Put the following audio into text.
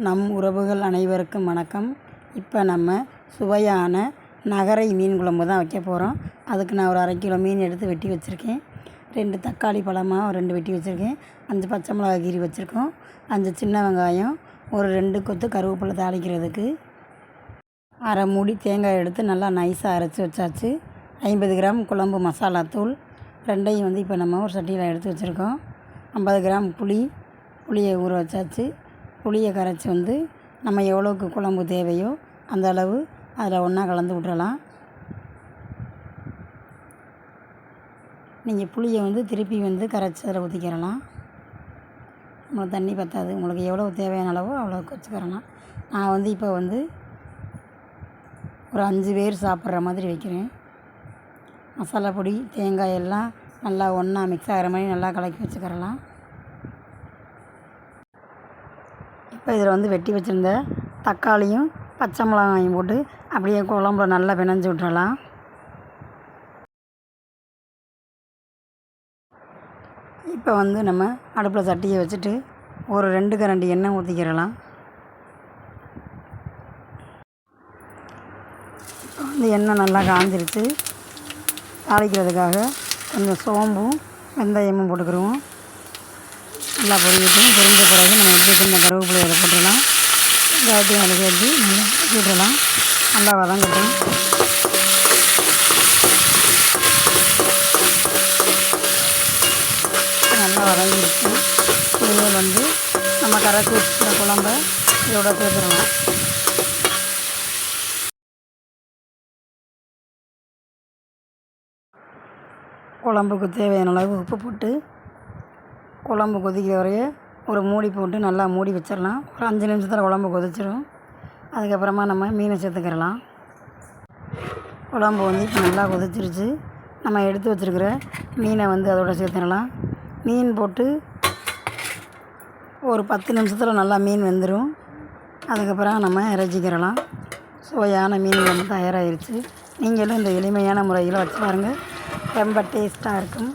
நம் உறவுகள் அனைவருக்கும் வணக்கம். இப்போ நம்ம சுவையான நகரை மீன் குழம்பு தான் வைக்க போகிறோம். அதுக்கு நான் ஒரு அரை கிலோ மீன் எடுத்து வெட்டி வச்சுருக்கேன். ரெண்டு தக்காளி பழமாக ரெண்டு வெட்டி வச்சுருக்கேன். அஞ்சு பச்சை மிளகா கீரி வச்சுருக்கோம். அஞ்சு சின்ன வெங்காயம் ஒரு ரெண்டு கொத்து கருவேப்பிலை தாளிக்கிறதுக்கு அரை மூடி தேங்காய் எடுத்து நல்லா நைஸாக அரைச்சி வச்சாச்சு. ஐம்பது கிராம் குழம்பு மசாலா தூள் ரெண்டையும் வந்து இப்போ நம்ம ஒரு சட்டியில் எடுத்து வச்சுருக்கோம். ஐம்பது கிராம் புளி புளியை ஊற வச்சாச்சு. புளியை கரைச்சி வந்து நம்ம எவ்வளோக்கு குழம்பு தேவையோ அந்த அளவு அதில் ஒன்றா கலந்து விட்றலாம் நீங்கள் புளியை வந்து திருப்பி வந்து கரைச்சி அதில் ஊற்றிக்கிறலாம் உங்களுக்கு தண்ணி பற்றாது உங்களுக்கு எவ்வளோ தேவையான அளவோ அவ்வளோக்கு வச்சுக்கிறலாம் நான் வந்து இப்போ வந்து ஒரு அஞ்சு பேர் சாப்பிட்ற மாதிரி வைக்கிறேன். மசாலா பொடி தேங்காய் எல்லாம் நல்லா ஒன்றா மிக்ஸ் ஆகிற மாதிரி நல்லா கலக்கி வச்சுக்கிறலாம். இப்போ இதில் வந்து வெட்டி வச்சுருந்த தக்காளியும் பச்சை மிளகாயும் போட்டு அப்படியே குழம்புல நல்லா பிணைஞ்சு விட்டுறலாம். இப்போ வந்து நம்ம அடுப்பில் சட்டியை வச்சுட்டு ஒரு ரெண்டு கரண்டி எண்ணெய் ஊற்றிக்கிறலாம். இப்போ வந்து எண்ணெய் நல்லா காஞ்சிருச்சு. தாளிக்கிறதுக்காக கொஞ்சம் சோம்பும் வெந்தயமும் போட்டுக்கிறோம் நல்லா பொரிஞ்சிட்டு பொரிஞ்ச பிறகு நம்ம எடுத்து சின்ன கருவேப்பிலையை அதில் போட்டுடலாம். வெங்காயத்தையும் அதில் சேர்த்து நல்லா விட்டுடலாம் நல்லா வதங்கட்டும். நல்லா வதங்கிடுச்சு. பொரியல் வந்து நம்ம கரைச்சி வச்சுக்கிற குழம்ப இதோட சேர்த்துடலாம். குழம்புக்கு தேவையான அளவு உப்பு போட்டு குழம்பு கொதிக்கிற வரைய ஒரு மூடி போட்டு நல்லா மூடி வச்சிடலாம். ஒரு அஞ்சு நிமிஷத்தில் குழம்பு கொதிச்சிடும் அதுக்கப்புறமா நம்ம மீனை சேர்த்துக்கிறலாம் குழம்பு வந்து இப்போ நல்லா கொதிச்சிருச்சு. நம்ம எடுத்து வச்சுருக்கிற மீனை வந்து அதோட சேர்த்துடலாம். மீன் போட்டு ஒரு பத்து நிமிஷத்தில் நல்லா மீன் வெந்துடும் அதுக்கப்புறம் நம்ம இறைச்சிக்கிறலாம் சுவையான மீன் வந்து தயாராகிருச்சு நீங்களும் இந்த எளிமையான முறையில் வச்சு பாருங்கள் ரொம்ப டேஸ்ட்டாக இருக்கும்.